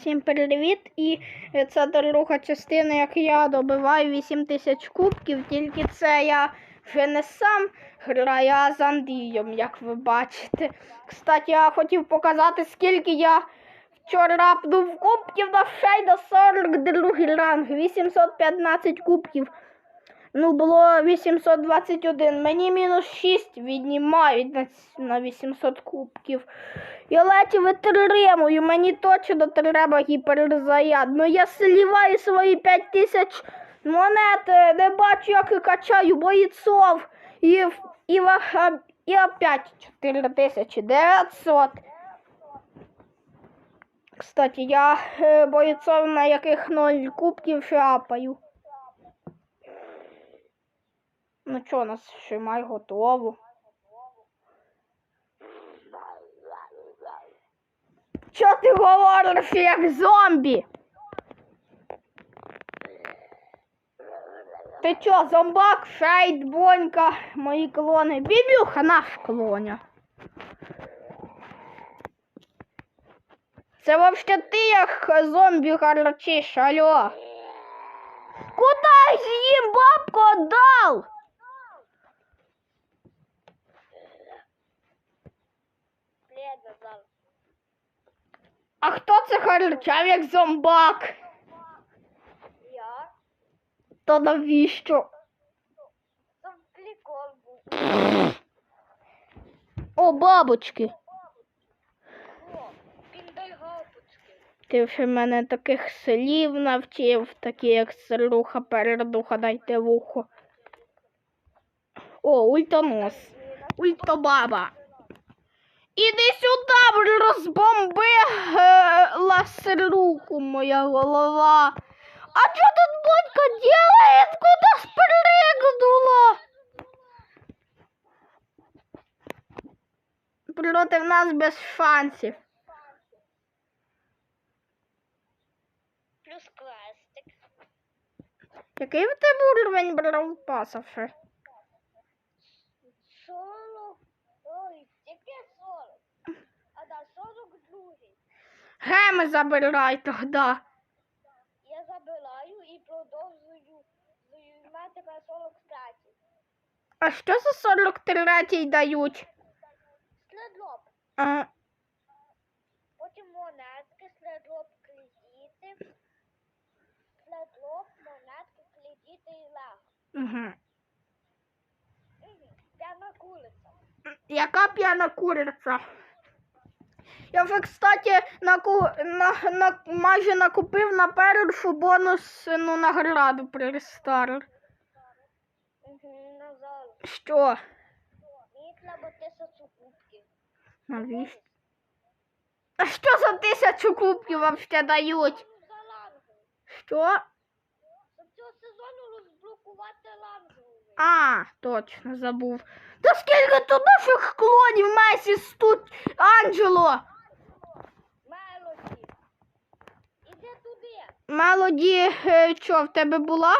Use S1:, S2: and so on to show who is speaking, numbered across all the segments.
S1: Всім привіт! І це друга частина, як я добиваю 8 тисяч кубків, тільки це я вже не сам граю, а з Андрієм, як ви бачите. Кстати, я хотів показати, скільки я вчора рапнув кубків на шейда 42 ранг, 815 кубків. Ну, було 821. Мені мінус 6 віднімають на, ц- на 800 кубків. Я ледь витримую, мені точно треба гіперзаряд. Ну я сліваю свої 5 тисяч монет, е, не бачу, як і качаю бойцов. І, і, і опять 4900. Кстати, я е, бойцов, на яких 0 кубків шапаю. Ну що, нас ще май готово. Що ти говориш як зомбі? Ти чо, зомбак, шейд, бонька, мої клони. Бібюха наш клоня. Це вообще ти як зомбі гарчиш, алло. Куда їм бабку отдал?
S2: Привет, Назар.
S1: А хто це харчав як зомбак?
S2: Я?
S1: То навіщо?
S2: Там прикол був.
S1: О, бабочки.
S2: О, піндай галпочки.
S1: Ти вже мене таких слів навчив, такі як сируха, передуха, дайте вухо. О, ультонос. Ультобаба. Іди сюди, розбомбила сируку моя голова. А що тут батько делает? Куда спригнула? Проти нас без шансів.
S2: Плюс квестик.
S1: Який в тебе уровень брав паса Геми забирай тоді.
S2: Я забираю і продовжую. Сорок третій.
S1: А що за 43 дають?
S2: Следлоп.
S1: А,
S2: Потім монетки, следлоп, кредити. Следлоп, монетки, кредити і лего.
S1: угу.
S2: Угу. П'яна куриця.
S1: Яка п'яна куриця? Я вже, кстати, наку... на... На... майже накупив на першу бонусну награду при.
S2: Угу, Назар.
S1: Що?
S2: Мені треба тисячу кубків.
S1: Навіщо? А що за тисячу кубків вообще дають? Що?
S2: Щоб цього сезону розблокувати лангу.
S1: А, точно забув. Та скільки тут наших клонів Месі тут Анджело?
S2: Мелоді. Іди туди.
S1: Мелоді, е, що, в тебе була?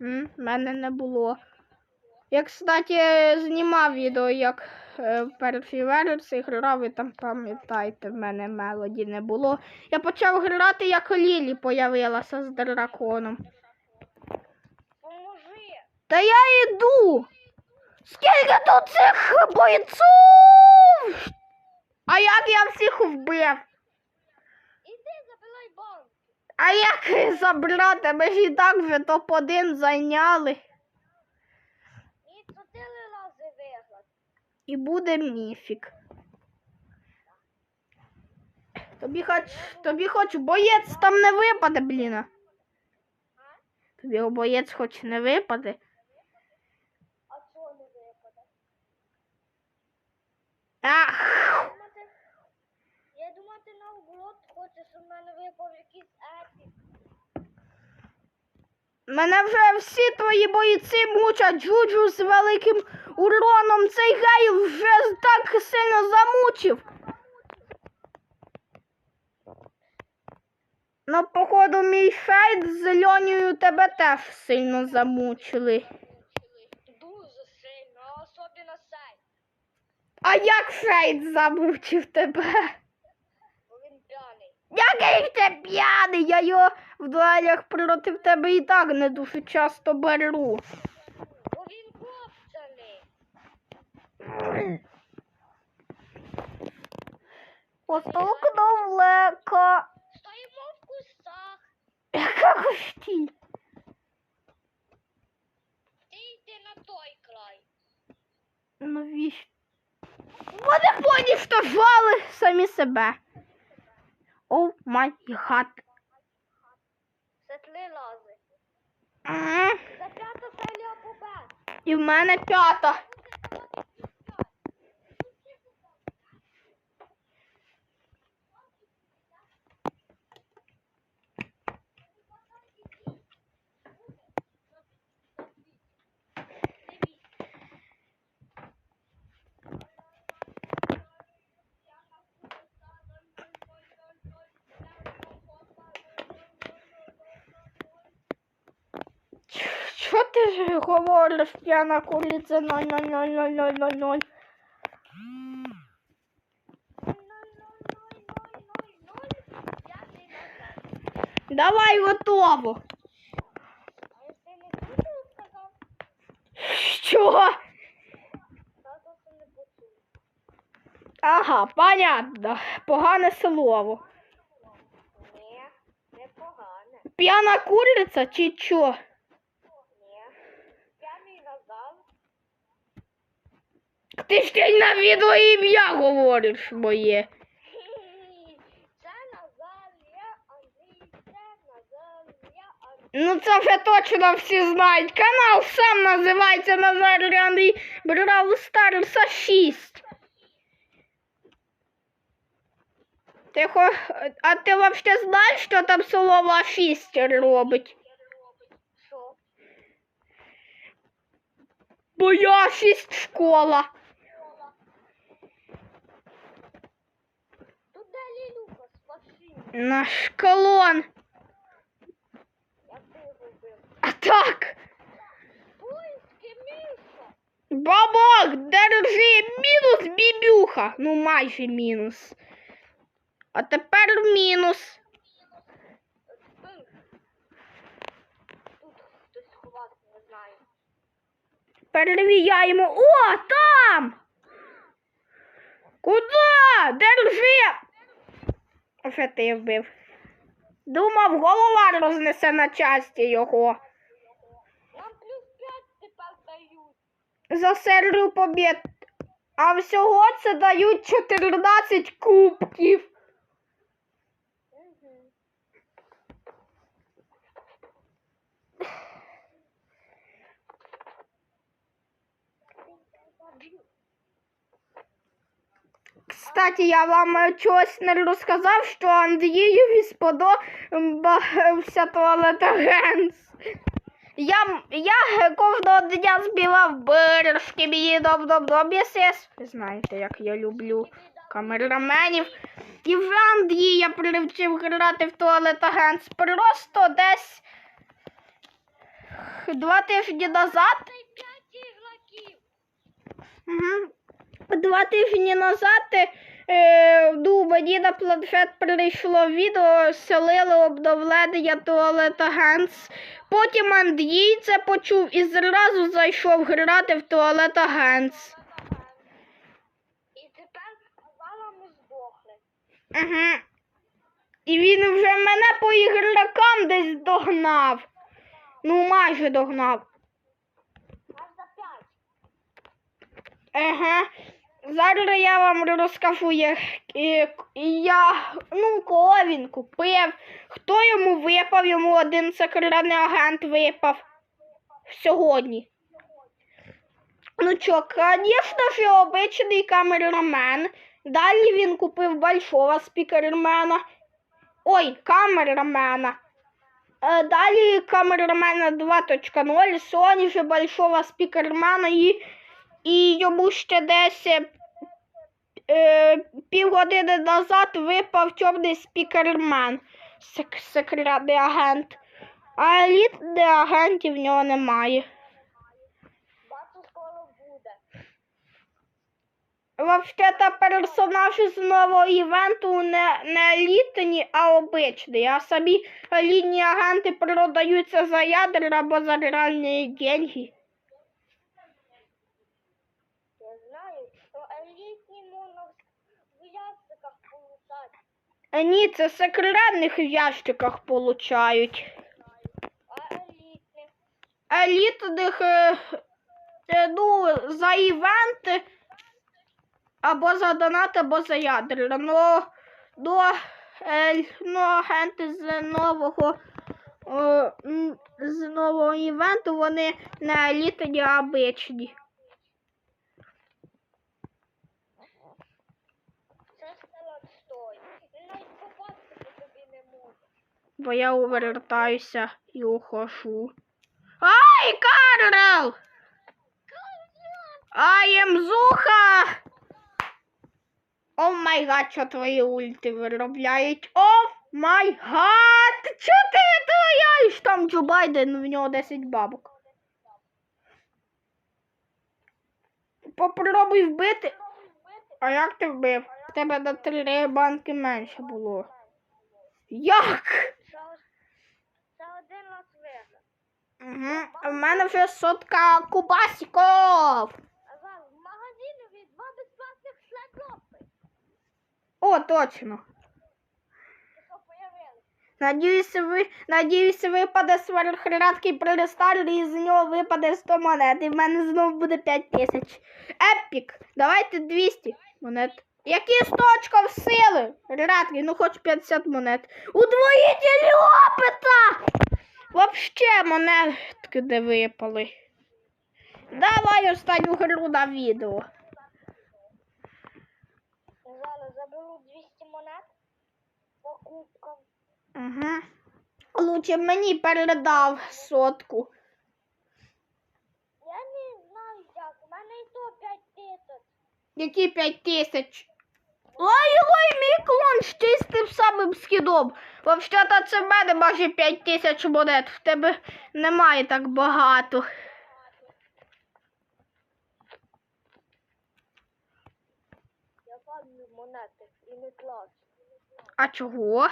S1: В мене не було. Я, кстати, знімав відео, як е, в першій версії грав, ви там пам'ятаєте, в мене мелоді не було. Я почав грати, як Лілі появилася з драконом.
S2: Поможи.
S1: Та я йду. Скільки тут цих бойців? А як я всіх вбив? А як забрати? Ми ж і так вже топ-1 зайняли.
S2: І чотири рази виграти.
S1: І буде міфік. Тобі хоч, тобі хоч боєць там не випаде,
S2: бліна.
S1: Тобі боєць хоч не випаде.
S2: А чого не випаде?
S1: Ах!
S2: Думати, я думаю, ти наоборот хочеш, щоб в мене випав якийсь епік.
S1: Мене вже всі твої бойці мучать джуджу з великим уроном. Цей гей вже так сильно замучив. Ну, походу, мій шайд з зеленою тебе теж сильно замучили.
S2: Дуже сильно, особливо сей.
S1: А як шейд замучив тебе? Який ти п'яний? Я його в дуелях проти тебе і так не дуже часто беру. Постукнув леко.
S2: Стоїмо в кустах.
S1: Яка кущі?
S2: Ти йди на той край.
S1: Навіщо? Вони поніштожали самі себе. О май гад.
S2: Це три лази. За п'ята серія побед.
S1: І в мене п'ята. Що ти говориш, п'яна куриця 0000000? Давай готово. Що? Ага, понятно. Погане слово.
S2: Ні, не погане.
S1: П'яна куриця чи що?
S2: Ні. П'яний Назар.
S1: Ти ще й на відео ім'я говориш моє. Ну це вже точно всі знають. Канал сам називається Назар Андрій Бравл Старса 6. Ти хо... А ти взагалі знаєш, що там слово 6 робить?
S2: Що?
S1: Бо я 6 школа.
S2: Тут далі Люка, спаси.
S1: Наш колон. А так. Бабок, держи, мінус бібюха. Ну, майже мінус. А тепер мінус. Перевіряємо. О, там! Куда? Держи! Вже ти вбив. Думав, голова рознесе на часті його.
S2: Нам плюс 5 тепер дають.
S1: За серію побід. А всього це дають 14 кубків.
S2: Угу.
S1: Кстати, я вам е, чогось не розказав, що Андрієві сподобався туалет-агент. Я, я е, кожного дня збивав бережки, мені дом-дом-дом. Ви знаєте, як я люблю камераменів. І вже Андрія привчив грати в туалет-агент просто десь два тижні назад.
S2: Та й 5 ігроків.
S1: Угу. Два тижні назад е, ну, мені на планшет прийшло відео, селили обновлення Toilet Agents. Потім Андрій це почув і зразу зайшов грати в Toilet Agents.
S2: І тепер казала ми здохли.
S1: Угу. І він вже мене по ігрокам десь догнав. Ну, майже догнав.
S2: Аж за 5.
S1: Ага. Зараз я вам розкажу, як я, ну, кого він купив, хто йому випав, йому один секретний агент випав сьогодні. Ну що, звісно ж, обичний камерамен. Далі він купив большого спікермена. Ой, камерамена. Е, Далі камерамена 2.0, Sony же большого спікермена і і йому ще десь е, півгодини назад випав чорний спікермен, сек- секретний агент. А елітних агентів в нього немає. Вообще-то персонаж з нового івенту не, не елітні, а обичний. А самі елітні агенти продаються за ядер або за реальні деньги.
S2: Я знаю, що елітні можна в ящиках получати,
S1: Е, Ні, це в секретних ящиках получають.
S2: а.
S1: Елітних, е, е, ну, за івенти або за донат, або за ядер. Ну, е, ну агенти з нового з нового івенту вони не елітні, а обичні.
S2: Це село стой. Він навіть побачити тобі не може.
S1: Бо я увертаюся і ухожу. Ай, Карл! Ай, Мзуха! О май гад, що твої ульти виробляють? О май гад! Чо ти витворяєш? Там Джо Байден, в нього 10 бабок. Попробуй вбити. А як ти вбив? В тебе на три банки менше було. Як?
S2: Один виграв.
S1: Угу. А в мене вже сотка кубасиків.
S2: А зараз в магазині два безплатних шлепки.
S1: О, точно.
S2: Що?
S1: Надіюсь, ви, надіюсь, випаде сверхрядкий прилистар і з нього випаде 100 монет. І в мене знову буде 5 тисяч. Епік, давайте 200 монет. Які 100 очков сили? Рядкий, ну хоч 50 монет. Удвоїтель опита! Вообще монетки де випали. Давай останню гру на відео.
S2: Зараз заберу 200 монет покупкам.
S1: Угу. Лучше мені передав сотку.
S2: Я не знаю як, у мене і то 5 тисяч.
S1: Які п'ять тисяч? Ой, ой, мій клон чистив самим скидом. Взагалі-то це в мене майже п'ять тисяч монет. В тебе немає так багато.
S2: Я фармлю монети і не плачу.
S1: А чого?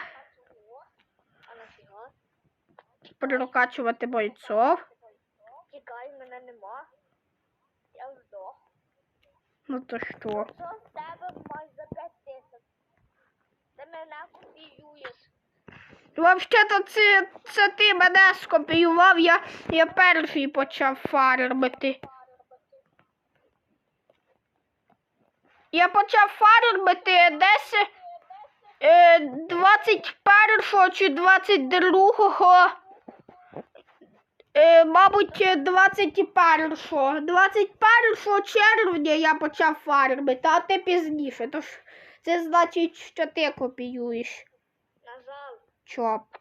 S2: А нафіга?
S1: Прокачувати бойцов.
S2: Тікай, мене нема. Я здох.
S1: Ну то що?
S2: Що з тебе майже 5? Мене копіюєш.
S1: Взагалі-то це, це ти мене скопіював, я, я перший почав фармити. Я почав фармити десь е, 21 чи 22 Е, мабуть, 21 21 червня я почав фармити, а ти пізніше. Тож це значить, що ти копіюєш.
S2: Нажав.
S1: Чоп.